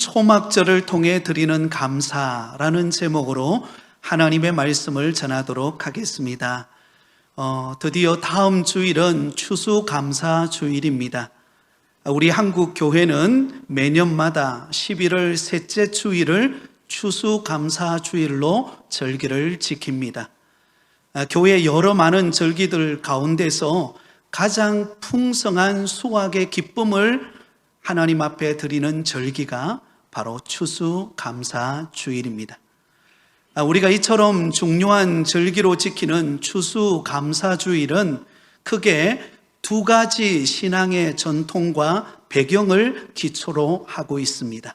초막절을 통해 드리는 감사라는 제목으로 하나님의 말씀을 전하도록 하겠습니다. 어, 드디어 다음 주일은 추수감사 주일입니다. 우리 한국 교회는 매년마다 11월 셋째 주일을 추수감사 주일로 절기를 지킵니다. 아, 교회 여러 많은 절기들 가운데서 가장 풍성한 수확의 기쁨을 하나님 앞에 드리는 절기가 바로 추수 감사 주일입니다. 아, 우리가 이처럼 중요한 절기로 지키는 추수 감사 주일은 크게 두 가지 신앙의 전통과 배경을 기초로 하고 있습니다.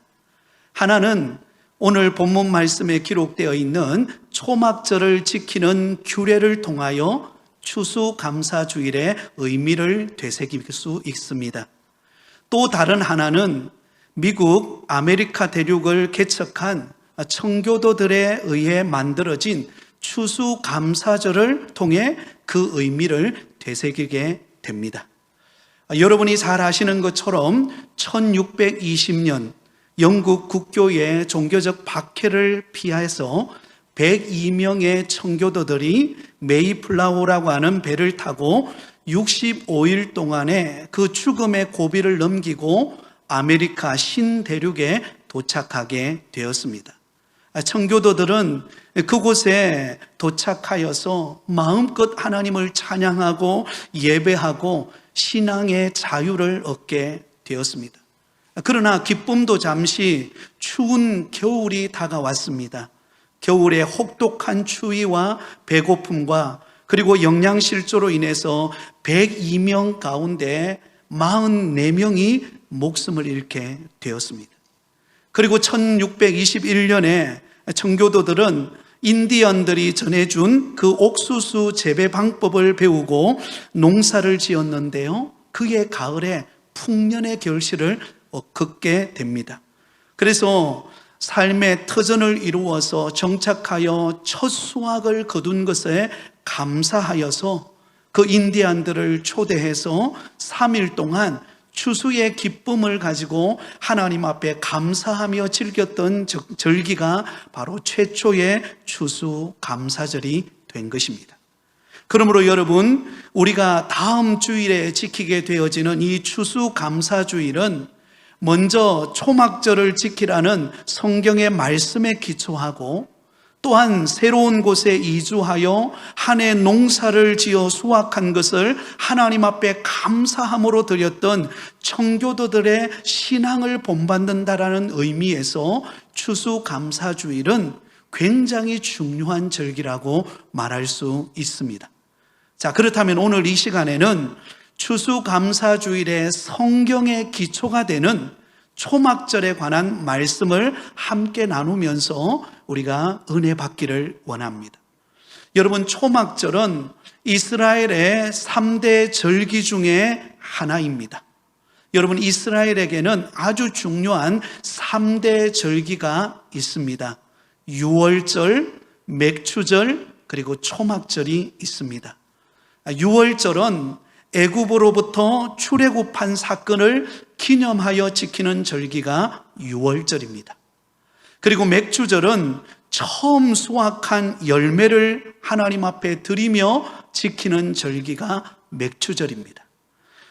하나는 오늘 본문 말씀에 기록되어 있는 초막절을 지키는 규례를 통하여 추수감사주일의 의미를 되새길 수 있습니다. 또 다른 하나는 미국 아메리카 대륙을 개척한 청교도들에 의해 만들어진 추수감사절을 통해 그 의미를 되새기게 됩니다. 여러분이 잘 아시는 것처럼 1620년 영국 국교의 종교적 박해를 피해서 102명의 청교도들이 메이플라워라고 하는 배를 타고 65일 동안에 그 죽음의 고비를 넘기고 아메리카 신대륙에 도착하게 되었습니다. 청교도들은 그곳에 도착하여서 마음껏 하나님을 찬양하고 예배하고 신앙의 자유를 얻게 되었습니다. 그러나 기쁨도 잠시 추운 겨울이 다가왔습니다. 겨울에 혹독한 추위와 배고픔과 그리고 영양실조로 인해서 102명 가운데 44명이 목숨을 잃게 되었습니다. 그리고 1621년에 청교도들은 인디언들이 전해준 그 옥수수 재배 방법을 배우고 농사를 지었는데요. 그의 가을에 풍년의 결실을 걷게 됩니다. 그래서 삶의 터전을 이루어서 정착하여 첫 수확을 거둔 것에 감사하여서 그 인디안들을 초대해서 3일 동안 추수의 기쁨을 가지고 하나님 앞에 감사하며 즐겼던 절기가 바로 최초의 추수 감사절이 된 것입니다. 그러므로 여러분, 우리가 다음 주일에 지키게 되어지는 이 추수 감사주일은 먼저 초막절을 지키라는 성경의 말씀에 기초하고 또한 새로운 곳에 이주하여 한 해 농사를 지어 수확한 것을 하나님 앞에 감사함으로 드렸던 청교도들의 신앙을 본받는다라는 의미에서 추수감사주일은 굉장히 중요한 절기라고 말할 수 있습니다. 자, 그렇다면 오늘 이 시간에는 추수감사주일의 성경의 기초가 되는 초막절에 관한 말씀을 함께 나누면서 우리가 은혜 받기를 원합니다. 여러분, 초막절은 이스라엘의 3대 절기 중에 하나입니다. 여러분, 이스라엘에게는 아주 중요한 3대 절기가 있습니다. 6월절, 맥추절, 그리고 초막절이 있습니다. 6월절은 애굽으로부터 출애굽한 사건을 기념하여 지키는 절기가 6월절입니다. 그리고 맥주절은 처음 수확한 열매를 하나님 앞에 드리며 지키는 절기가 맥주절입니다.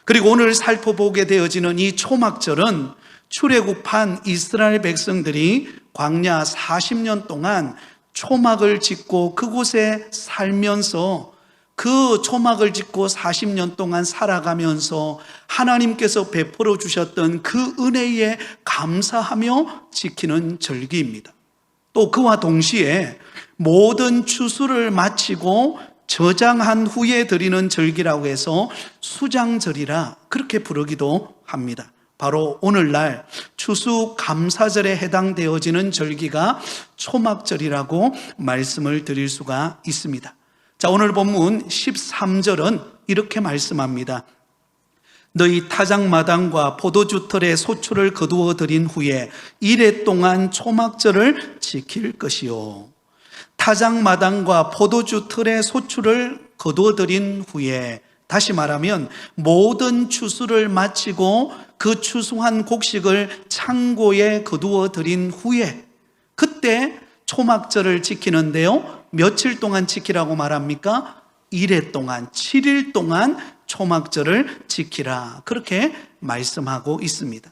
그리고 오늘 살펴보게 되어지는 이 초막절은 출애굽한 이스라엘 백성들이 광야 40년 동안 초막을 짓고 그곳에 살면서 그 초막을 짓고 40년 동안 살아가면서 하나님께서 베풀어 주셨던 그 은혜에 감사하며 지키는 절기입니다. 또 그와 동시에 모든 추수를 마치고 저장한 후에 드리는 절기라고 해서 수장절이라 그렇게 부르기도 합니다. 바로 오늘날 추수 감사절에 해당되어지는 절기가 초막절이라고 말씀을 드릴 수가 있습니다. 자, 오늘 본문 13절은 이렇게 말씀합니다. 너희 타작마당과 포도주 털의 소출을 거두어 드린 후에 이래 동안 초막절을 지킬 것이요. 타작마당과 포도주 털의 소출을 거두어 드린 후에 다시 말하면 모든 추수를 마치고 그 추수한 곡식을 창고에 거두어 들인 후에 그때 초막절을 지키는데요. 며칠 동안 지키라고 말합니까? 1회 동안, 7일 동안 초막절을 지키라. 그렇게 말씀하고 있습니다.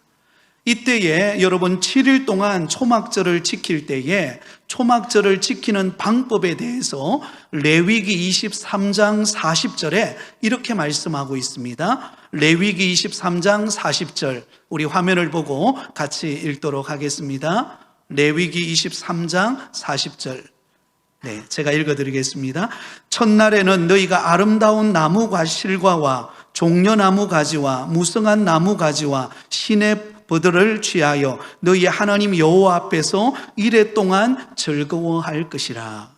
이때에 여러분 7일 동안 초막절을 지킬 때에 초막절을 지키는 방법에 대해서 레위기 23장 40절에 이렇게 말씀하고 있습니다. 레위기 23장 40절 우리 화면을 보고 같이 읽도록 하겠습니다. 레위기 23장 40절 네, 제가 읽어드리겠습니다. 첫날에는 너희가 아름다운 나무과 실과와 종려나무 가지와 무성한 나무 가지와 신의 버들을 취하여 너희 하나님 여호와 앞에서 이래 동안 즐거워할 것이라.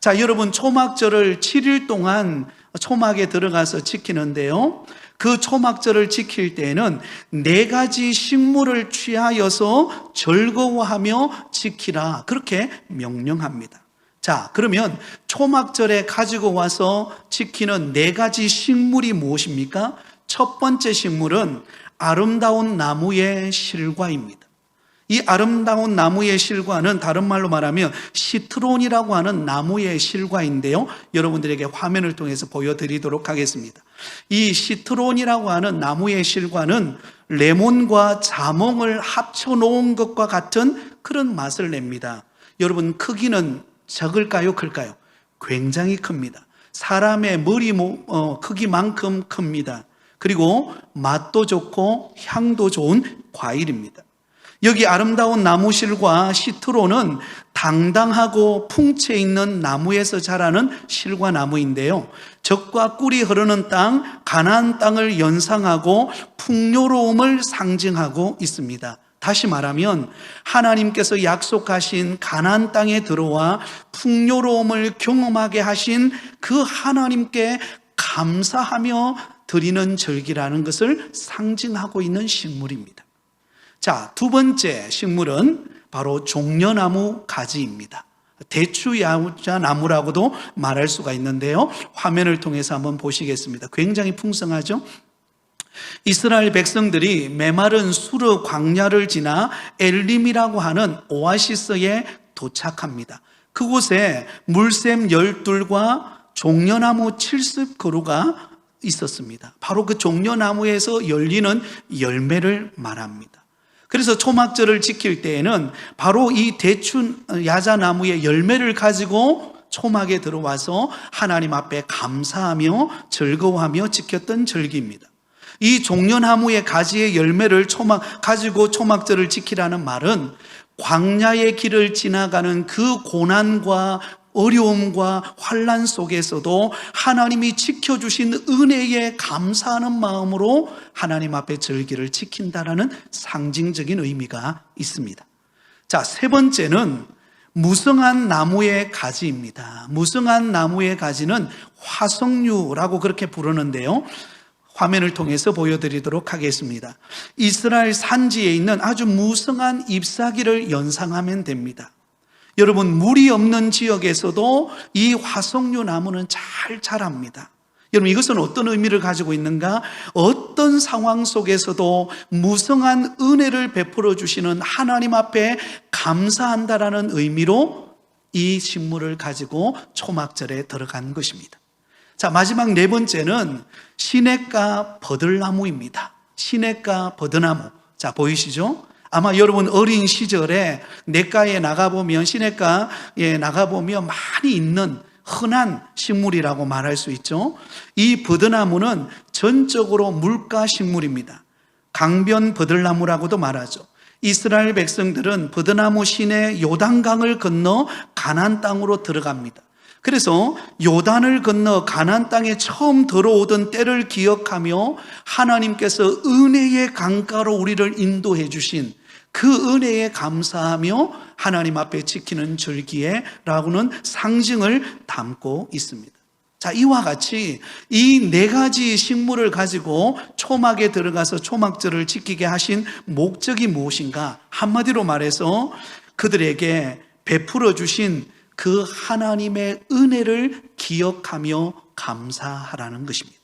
자, 여러분 초막절을 7일 동안 초막에 들어가서 지키는데요. 그 초막절을 지킬 때에는 네 가지 식물을 취하여서 즐거워하며 지키라. 그렇게 명령합니다. 자, 그러면 초막절에 가지고 와서 지키는 네 가지 식물이 무엇입니까? 첫 번째 식물은 아름다운 나무의 실과입니다. 이 아름다운 나무의 실과는 다른 말로 말하면 시트론이라고 하는 나무의 실과인데요. 여러분들에게 화면을 통해서 보여드리도록 하겠습니다. 이 시트론이라고 하는 나무의 실과는 레몬과 자몽을 합쳐 놓은 것과 같은 그런 맛을 냅니다. 여러분 크기는 적을까요? 클까요? 굉장히 큽니다. 사람의 머리 모- 어, 크기만큼 큽니다. 그리고 맛도 좋고 향도 좋은 과일입니다. 여기 아름다운 나무실과 시트로는 당당하고 풍채 있는 나무에서 자라는 실과 나무인데요. 적과 꿀이 흐르는 땅, 가나안 땅을 연상하고 풍요로움을 상징하고 있습니다. 다시 말하면 하나님께서 약속하신 가나안 땅에 들어와 풍요로움을 경험하게 하신 그 하나님께 감사하며 드리는 절기라는 것을 상징하고 있는 식물입니다. 자, 두 번째 식물은 바로 종려나무 가지입니다. 대추야자 나무라고도 말할 수가 있는데요. 화면을 통해서 한번 보시겠습니다. 굉장히 풍성하죠? 이스라엘 백성들이 메마른 수르 광야를 지나 엘림이라고 하는 오아시스에 도착합니다. 그곳에 물샘 열둘과 종려나무 70 그루가 있었습니다. 바로 그 종려나무에서 열리는 열매를 말합니다. 그래서 초막절을 지킬 때에는 바로 이 대춘 야자나무의 열매를 가지고 초막에 들어와서 하나님 앞에 감사하며 즐거워하며 지켰던 절기입니다. 이 종려나무의 가지의 열매를 초막 가지고 초막절을 지키라는 말은 광야의 길을 지나가는 그 고난과 어려움과 환란 속에서도 하나님이 지켜주신 은혜에 감사하는 마음으로 하나님 앞에 절기를 지킨다라는 상징적인 의미가 있습니다. 자, 세 번째는 무성한 나무의 가지입니다. 무성한 나무의 가지는 화석류라고 그렇게 부르는데요. 화면을 통해서 보여드리도록 하겠습니다. 이스라엘 산지에 있는 아주 무성한 잎사귀를 연상하면 됩니다. 여러분, 물이 없는 지역에서도 이 화석류 나무는 잘 자랍니다. 여러분, 이것은 어떤 의미를 가지고 있는가? 어떤 상황 속에서도 무성한 은혜를 베풀어 주시는 하나님 앞에 감사한다라는 의미로 이 식물을 가지고 초막절에 들어간 것입니다. 자, 마지막 네 번째는 시냇가 버들나무입니다. 시냇가 버드나무. 자, 보이시죠? 아마 여러분 어린 시절에 냇가에 나가보면, 시냇가에 나가보면 많이 있는 흔한 식물이라고 말할 수 있죠. 이 버드나무는 전적으로 물가 식물입니다. 강변 버들나무라고도 말하죠. 이스라엘 백성들은 버드나무 시내 요단강을 건너 가나안 땅으로 들어갑니다. 그래서 요단을 건너 가나안 땅에 처음 들어오던 때를 기억하며 하나님께서 은혜의 강가로 우리를 인도해 주신 그 은혜에 감사하며 하나님 앞에 지키는 절기에 라고는 상징을 담고 있습니다. 자, 이와 같이 이 네 가지 식물을 가지고 초막에 들어가서 초막절을 지키게 하신 목적이 무엇인가? 한마디로 말해서 그들에게 베풀어 주신 그 하나님의 은혜를 기억하며 감사하라는 것입니다.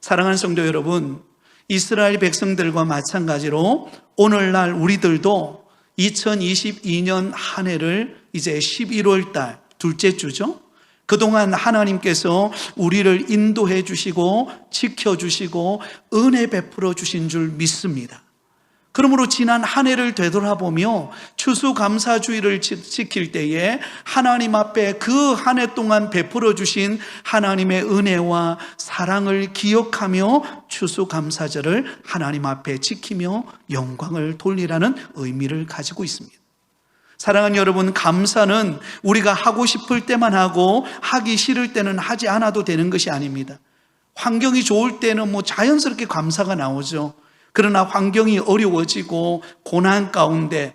사랑하는 성도 여러분, 이스라엘 백성들과 마찬가지로 오늘날 우리들도 2022년 한 해를 이제 11월 달 둘째 주죠. 그동안 하나님께서 우리를 인도해 주시고 지켜 주시고 은혜 베풀어 주신 줄 믿습니다. 그러므로 지난 한 해를 되돌아보며 추수감사주의를 지- 지킬 때에 하나님 앞에 그 한 해 동안 베풀어 주신 하나님의 은혜와 사랑을 기억하며 추수감사절을 하나님 앞에 지키며 영광을 돌리라는 의미를 가지고 있습니다. 사랑하는 여러분, 감사는 우리가 하고 싶을 때만 하고 하기 싫을 때는 하지 않아도 되는 것이 아닙니다. 환경이 좋을 때는 뭐 자연스럽게 감사가 나오죠. 그러나 환경이 어려워지고 고난 가운데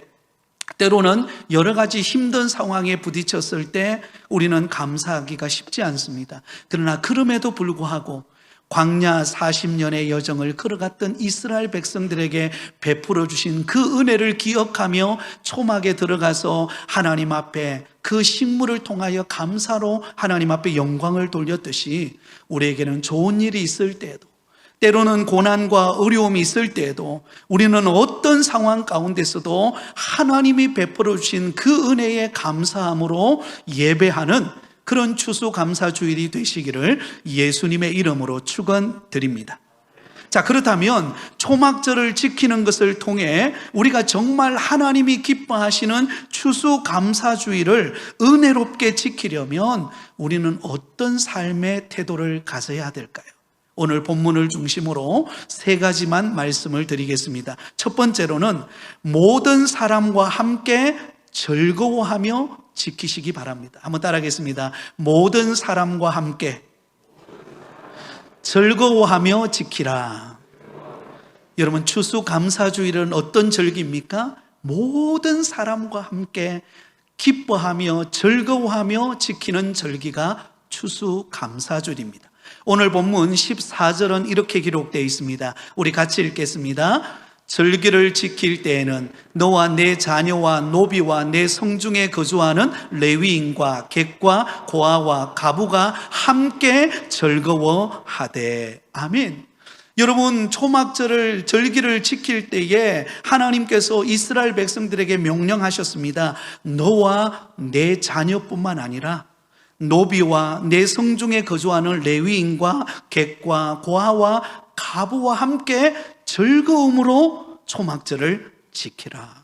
때로는 여러 가지 힘든 상황에 부딪혔을 때 우리는 감사하기가 쉽지 않습니다. 그러나 그럼에도 불구하고 광야 40년의 여정을 걸어갔던 이스라엘 백성들에게 베풀어 주신 그 은혜를 기억하며 초막에 들어가서 하나님 앞에 그 식물을 통하여 감사로 하나님 앞에 영광을 돌렸듯이 우리에게는 좋은 일이 있을 때에도 때로는 고난과 어려움이 있을 때에도 우리는 어떤 상황 가운데서도 하나님이 베풀어 주신 그 은혜에 감사함으로 예배하는 그런 추수감사주일이 되시기를 예수님의 이름으로 축원드립니다. 자, 그렇다면 초막절을 지키는 것을 통해 우리가 정말 하나님이 기뻐하시는 추수감사주의를 은혜롭게 지키려면 우리는 어떤 삶의 태도를 가져야 될까요? 오늘 본문을 중심으로 세 가지만 말씀을 드리겠습니다. 첫 번째로는 모든 사람과 함께 즐거워하며 지키시기 바랍니다. 한번 따라하겠습니다. 모든 사람과 함께 즐거워하며 지키라. 여러분, 추수 감사주일은 어떤 절기입니까? 모든 사람과 함께 기뻐하며 즐거워하며 지키는 절기가 추수 감사주일입니다. 오늘 본문 14절은 이렇게 기록되어 있습니다. 우리 같이 읽겠습니다. 절기를 지킬 때에는 너와 내 자녀와 노비와 내 성중에 거주하는 레위인과 객과 고아와 가부가 함께 즐거워하되 아멘. 여러분 초막절을 절기를 지킬 때에 하나님께서 이스라엘 백성들에게 명령하셨습니다. 너와 내 자녀뿐만 아니라 노비와 내 성 중에 거주하는 레위인과 객과 고아와 가부와 함께 즐거움으로 초막절을 지키라.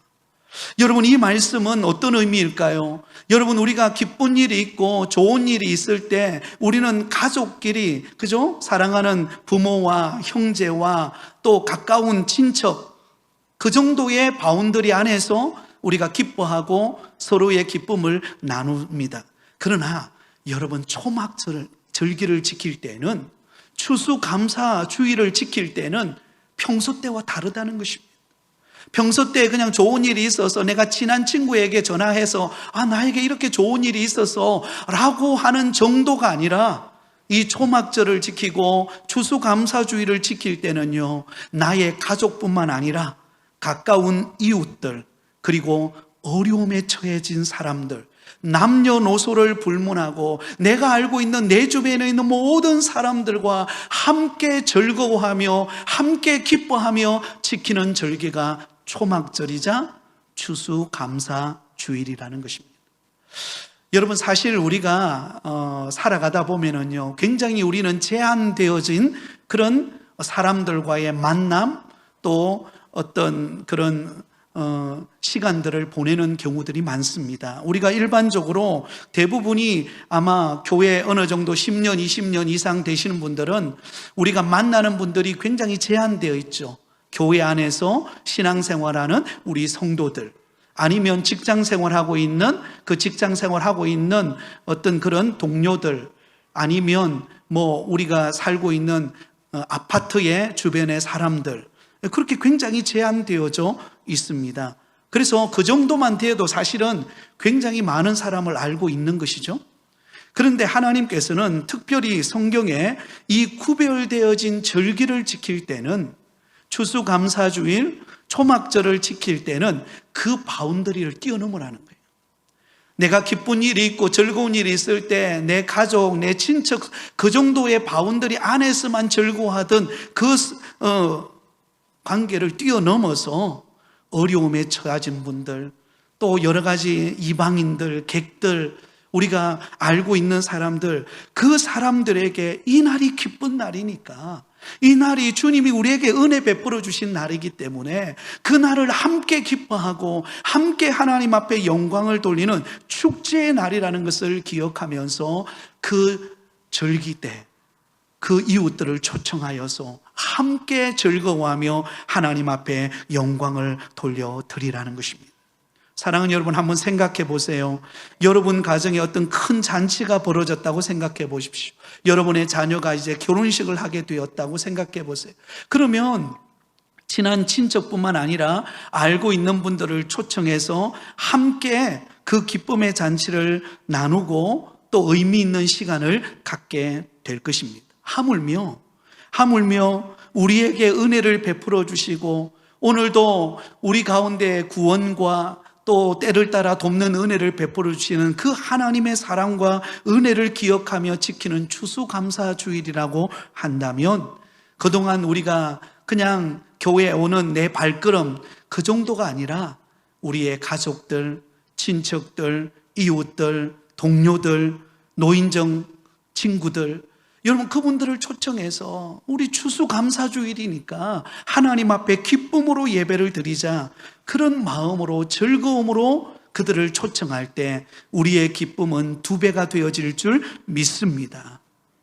여러분 이 말씀은 어떤 의미일까요? 여러분 우리가 기쁜 일이 있고 좋은 일이 있을 때 우리는 가족끼리 그죠? 사랑하는 부모와 형제와 또 가까운 친척 그 정도의 바운더리 안에서 우리가 기뻐하고 서로의 기쁨을 나눕니다. 그러나 여러분 초막절 절기를 지킬 때는 추수감사 주의를 지킬 때는 평소 때와 다르다는 것입니다. 평소 때 그냥 좋은 일이 있어서 내가 친한 친구에게 전화해서 아 나에게 이렇게 좋은 일이 있어서 라고 하는 정도가 아니라 이 초막절을 지키고 추수감사주의를 지킬 때는요 나의 가족뿐만 아니라 가까운 이웃들 그리고 어려움에 처해진 사람들 남녀노소를 불문하고 내가 알고 있는 내 주변에 있는 모든 사람들과 함께 즐거워하며 함께 기뻐하며 지키는 절기가 초막절이자 추수감사 주일이라는 것입니다. 여러분 사실 우리가 어, 살아가다 보면은요 굉장히 우리는 제한되어진 그런 사람들과의 만남 또 어떤 그런 어, 시간들을 보내는 경우들이 많습니다. 우리가 일반적으로 대부분이 아마 교회 어느 정도 10년, 20년 이상 되시는 분들은 우리가 만나는 분들이 굉장히 제한되어 있죠. 교회 안에서 신앙생활하는 우리 성도들 아니면 직장 생활하고 있는 그 직장 생활하고 있는 어떤 그런 동료들 아니면 뭐 우리가 살고 있는 어, 아파트의 주변의 사람들 그렇게 굉장히 제한되어져 있습니다. 그래서 그 정도만 돼도 사실은 굉장히 많은 사람을 알고 있는 것이죠. 그런데 하나님께서는 특별히 성경에 이 구별되어진 절기를 지킬 때는 추수감사주일, 초막절을 지킬 때는 그 바운더리를 뛰어넘으라는 거예요. 내가 기쁜 일이 있고 즐거운 일이 있을 때 내 가족, 내 친척 그 정도의 바운더리 안에서만 즐거워하던 그 어, 관계를 뛰어넘어서 어려움에 처해진 분들 또 여러 가지 이방인들, 객들 우리가 알고 있는 사람들 그 사람들에게 이 날이 기쁜 날이니까 이 날이 주님이 우리에게 은혜 베풀어 주신 날이기 때문에 그 날을 함께 기뻐하고 함께 하나님 앞에 영광을 돌리는 축제의 날이라는 것을 기억하면서 그 절기 때 그 이웃들을 초청하여서 함께 즐거워하며 하나님 앞에 영광을 돌려 드리라는 것입니다. 사랑하는 여러분 한번 생각해 보세요. 여러분 가정에 어떤 큰 잔치가 벌어졌다고 생각해 보십시오. 여러분의 자녀가 이제 결혼식을 하게 되었다고 생각해 보세요. 그러면 친한 친척뿐만 아니라 알고 있는 분들을 초청해서 함께 그 기쁨의 잔치를 나누고 또 의미 있는 시간을 갖게 될 것입니다. 하물며, 하물며 우리에게 은혜를 베풀어 주시고 오늘도 우리 가운데 구원과 또 때를 따라 돕는 은혜를 베풀어 주시는 그 하나님의 사랑과 은혜를 기억하며 지키는 추수감사 주일이라고 한다면 그동안 우리가 그냥 교회에 오는 내 발걸음 그 정도가 아니라 우리의 가족들, 친척들, 이웃들, 동료들, 노인정 친구들 여러분 그분들을 초청해서 우리 추수감사주일이니까 하나님 앞에 기쁨으로 예배를 드리자 그런 마음으로 즐거움으로 그들을 초청할 때 우리의 기쁨은 두 배가 되어질 줄 믿습니다.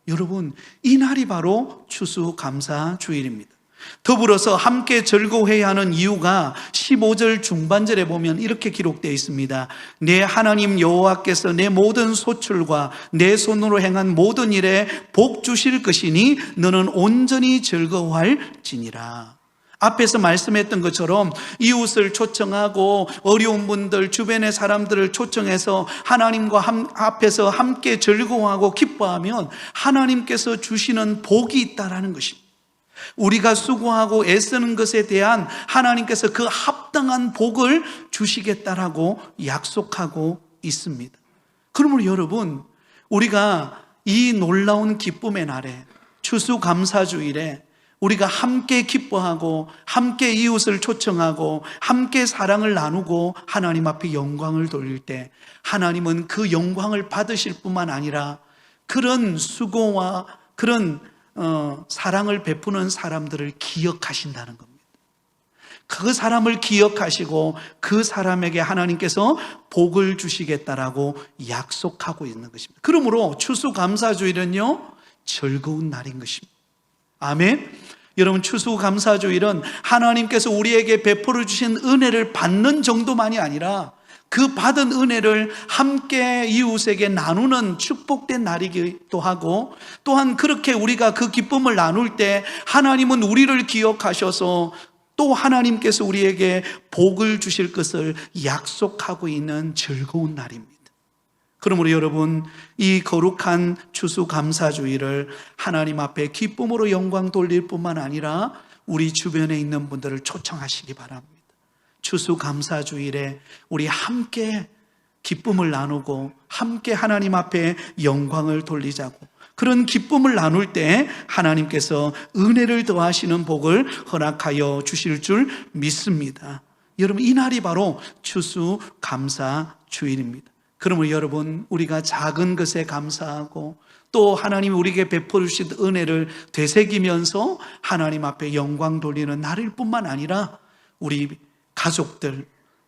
여러분 이 날이 바로 추수감사주일입니다. 더불어서 함께 즐거워해야 하는 이유가 15절 중반절에 보면 이렇게 기록되어 있습니다. 내 하나님 여호와께서 내 모든 소출과 내 손으로 행한 모든 일에 복 주실 것이니 너는 온전히 즐거워할지니라. 앞에서 말씀했던 것처럼 이웃을 초청하고 어려운 분들 주변의 사람들을 초청해서 하나님과 함, 앞에서 함께 즐거워하고 기뻐하면 하나님께서 주시는 복이 있다라는 것입니다. 우리가 수고하고 애쓰는 것에 대한 하나님께서 그 합당한 복을 주시겠다라고 약속하고 있습니다. 그러므로 여러분, 우리가 이 놀라운 기쁨의 날에 추수감사주일에 우리가 함께 기뻐하고 함께 이웃을 초청하고 함께 사랑을 나누고 하나님 앞에 영광을 돌릴 때 하나님은 그 영광을 받으실 뿐만 아니라 그런 수고와 그런 어, 사랑을 베푸는 사람들을 기억하신다는 겁니다. 그 사람을 기억하시고 그 사람에게 하나님께서 복을 주시겠다라고 약속하고 있는 것입니다. 그러므로 추수감사주일은요, 즐거운 날인 것입니다. 아멘. 여러분, 추수감사주일은 하나님께서 우리에게 베풀어 주신 은혜를 받는 정도만이 아니라 그 받은 은혜를 함께 이웃에게 나누는 축복된 날이기도 하고 또한 그렇게 우리가 그 기쁨을 나눌 때 하나님은 우리를 기억하셔서 또 하나님께서 우리에게 복을 주실 것을 약속하고 있는 즐거운 날입니다. 그러므로 여러분, 이 거룩한 추수감사주의를 하나님 앞에 기쁨으로 영광 돌릴 뿐만 아니라 우리 주변에 있는 분들을 초청하시기 바랍니다. 추수감사주일에 우리 함께 기쁨을 나누고 함께 하나님 앞에 영광을 돌리자고 그런 기쁨을 나눌 때 하나님께서 은혜를 더하시는 복을 허락하여 주실 줄 믿습니다. 여러분, 이 날이 바로 추수 감사 주일입니다. 그러므로 여러분, 우리가 작은 것에 감사하고 또 하나님이 우리에게 베풀어 주신 은혜를 되새기면서 하나님 앞에 영광 돌리는 날일 뿐만 아니라 우리 가족들,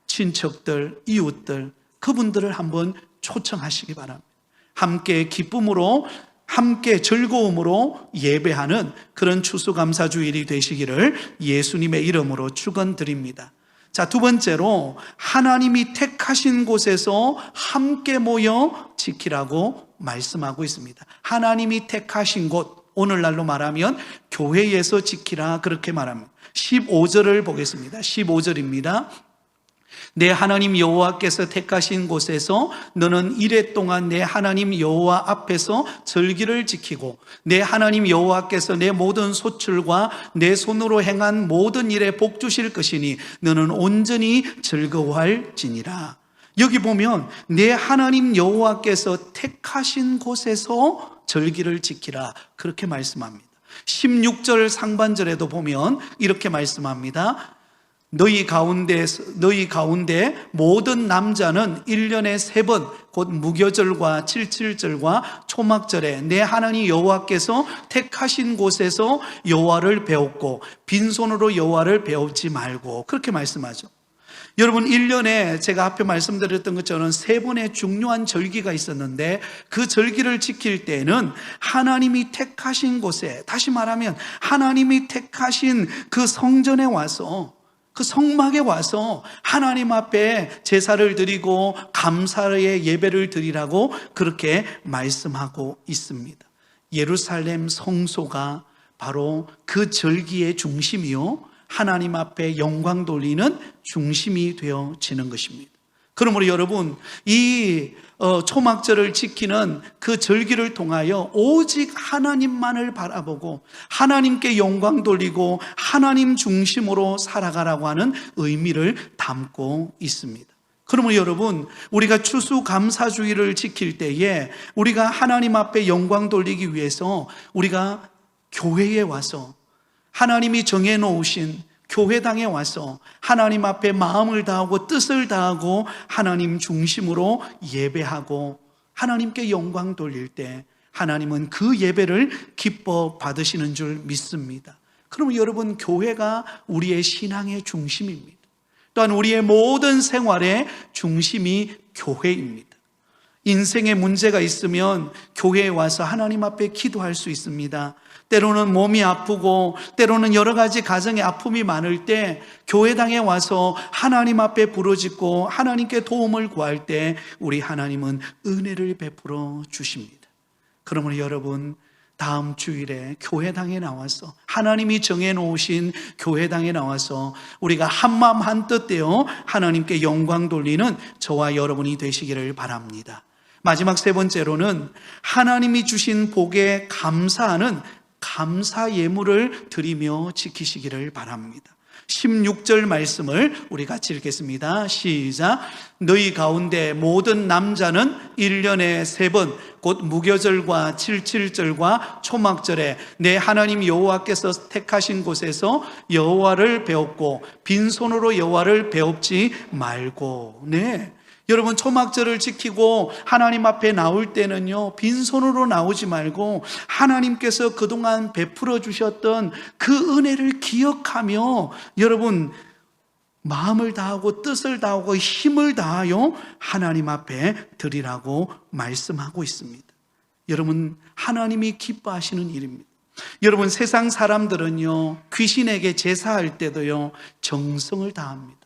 친척들, 이웃들, 그분들을 한번 초청하시기 바랍니다. 함께 기쁨으로, 함께 즐거움으로 예배하는 그런 추수감사주일이 되시기를 예수님의 이름으로 축원드립니다. 자, 두 번째로 하나님이 택하신 곳에서 함께 모여 지키라고 말씀하고 있습니다. 하나님이 택하신 곳, 오늘날로 말하면 교회에서 지키라 그렇게 말합니다. 15절을 보겠습니다. 15절입니다. 내 하나님 여호와께서 택하신 곳에서 너는 이래 동안 내 하나님 여호와 앞에서 절기를 지키고 내 하나님 여호와께서 내 모든 소출과 내 손으로 행한 모든 일에 복 주실 것이니 너는 온전히 즐거워할지니라. 여기 보면 내 하나님 여호와께서 택하신 곳에서 절기를 지키라 그렇게 말씀합니다. 16절 상반절에도 보면 이렇게 말씀합니다. 너희 가운데 너희 가운데 모든 남자는 1년에 세 번 곧 무교절과 칠칠절과 초막절에 내 하나님 여호와께서 택하신 곳에서 여호와를 배웠고 빈손으로 여호와를 배우지 말고 그렇게 말씀하죠. 여러분 1년에 제가 앞에 말씀드렸던 것처럼 세 번의 중요한 절기가 있었는데 그 절기를 지킬 때는 하나님이 택하신 곳에 다시 말하면 하나님이 택하신 그 성전에 와서 그 성막에 와서 하나님 앞에 제사를 드리고 감사의 예배를 드리라고 그렇게 말씀하고 있습니다. 예루살렘 성소가 바로 그 절기의 중심이요. 하나님 앞에 영광 돌리는 중심이 되어지는 것입니다. 그러므로 여러분, 이 어, 초막절을 지키는 그 절기를 통하여 오직 하나님만을 바라보고 하나님께 영광 돌리고 하나님 중심으로 살아가라고 하는 의미를 담고 있습니다. 그러므로 여러분, 우리가 추수감사주의를 지킬 때에 우리가 하나님 앞에 영광 돌리기 위해서 우리가 교회에 와서 하나님이 정해놓으신 교회당에 와서 하나님 앞에 마음을 다하고 뜻을 다하고 하나님 중심으로 예배하고 하나님께 영광 돌릴 때 하나님은 그 예배를 기뻐 받으시는 줄 믿습니다. 그러면 여러분, 교회가 우리의 신앙의 중심입니다. 또한 우리의 모든 생활의 중심이 교회입니다. 인생에 문제가 있으면 교회에 와서 하나님 앞에 기도할 수 있습니다. 때로는 몸이 아프고 때로는 여러 가지 가정의 아픔이 많을 때 교회당에 와서 하나님 앞에 부르짖고 하나님께 도움을 구할 때 우리 하나님은 은혜를 베풀어 주십니다. 그러므로 여러분 다음 주일에 교회당에 나와서 하나님이 정해 놓으신 교회당에 나와서 우리가 한마음 한뜻 되어 하나님께 영광 돌리는 저와 여러분이 되시기를 바랍니다. 마지막 세 번째로는 하나님이 주신 복에 감사하는 감사 예물을 드리며 지키시기를 바랍니다. 16절 말씀을 우리 같이 읽겠습니다. 시작. 너희 가운데 모든 남자는 1년에 세 번, 곧 무교절과 칠칠절과 초막절에 내 하나님 여호와께서 택하신 곳에서 여호와를 배웠고 빈손으로 여호와를 배웁지 말고. 네. 여러분 초막절을 지키고 하나님 앞에 나올 때는요 빈손으로 나오지 말고 하나님께서 그동안 베풀어 주셨던 그 은혜를 기억하며 여러분 마음을 다하고 뜻을 다하고 힘을 다하여 하나님 앞에 드리라고 말씀하고 있습니다. 여러분 하나님이 기뻐하시는 일입니다. 여러분 세상 사람들은요 귀신에게 제사할 때도요 정성을 다합니다.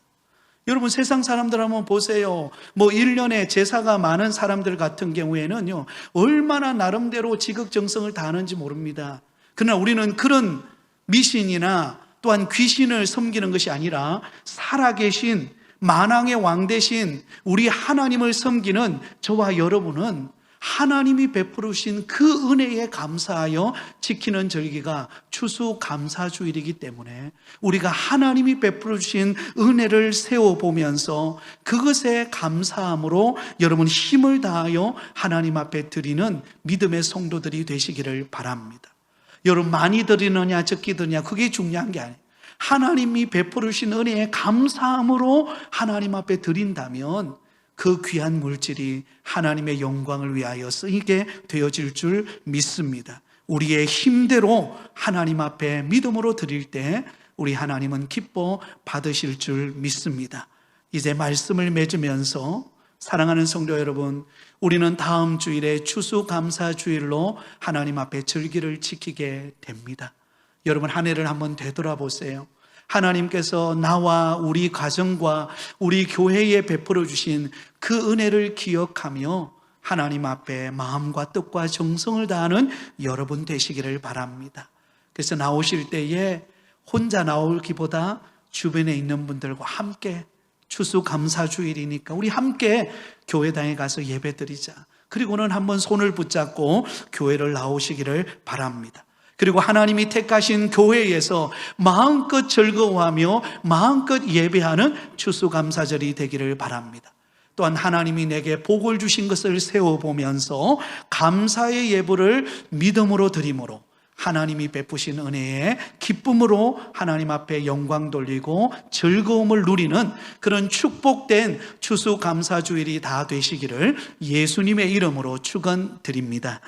여러분 세상 사람들 한번 보세요. 뭐 1년에 제사가 많은 사람들 같은 경우에는요. 얼마나 나름대로 지극정성을 다하는지 모릅니다. 그러나 우리는 그런 미신이나 또한 귀신을 섬기는 것이 아니라 살아계신 만왕의 왕 대신 우리 하나님을 섬기는 저와 여러분은 하나님이 베푸르신 그 은혜에 감사하여 지키는 절기가 추수 감사주일이기 때문에 우리가 하나님이 베풀어 주신 은혜를 세워 보면서 그것에 감사함으로 여러분 힘을 다하여 하나님 앞에 드리는 믿음의 성도들이 되시기를 바랍니다. 여러분 많이 드리느냐 적게 드느냐 그게 중요한 게 아니에요. 하나님이 베풀으신 은혜에 감사함으로 하나님 앞에 드린다면 그 귀한 물질이 하나님의 영광을 위하여 쓰이게 되어질 줄 믿습니다. 우리의 힘대로 하나님 앞에 믿음으로 드릴 때 우리 하나님은 기뻐 받으실 줄 믿습니다. 이제 말씀을 맺으면서 사랑하는 성도 여러분, 우리는 다음 주일에 추수감사 주일로 하나님 앞에 절기를 지키게 됩니다. 여러분 한 해를 한번 되돌아보세요. 하나님께서 나와 우리 가정과 우리 교회에 베풀어 주신 그 은혜를 기억하며 하나님 앞에 마음과 뜻과 정성을 다하는 여러분 되시기를 바랍니다. 그래서 나오실 때에 혼자 나올기보다 주변에 있는 분들과 함께 추수 감사 주일이니까 우리 함께 교회당에 가서 예배 드리자. 그리고는 한번 손을 붙잡고 교회를 나오시기를 바랍니다. 그리고 하나님이 택하신 교회에서 마음껏 즐거워하며 마음껏 예배하는 추수감사절이 되기를 바랍니다. 또한 하나님이 내게 복을 주신 것을 세워보면서 감사의 예불을 믿음으로 드림으로 하나님이 베푸신 은혜에 기쁨으로 하나님 앞에 영광 돌리고 즐거움을 누리는 그런 축복된 추수감사주일이 다 되시기를 예수님의 이름으로 축원드립니다.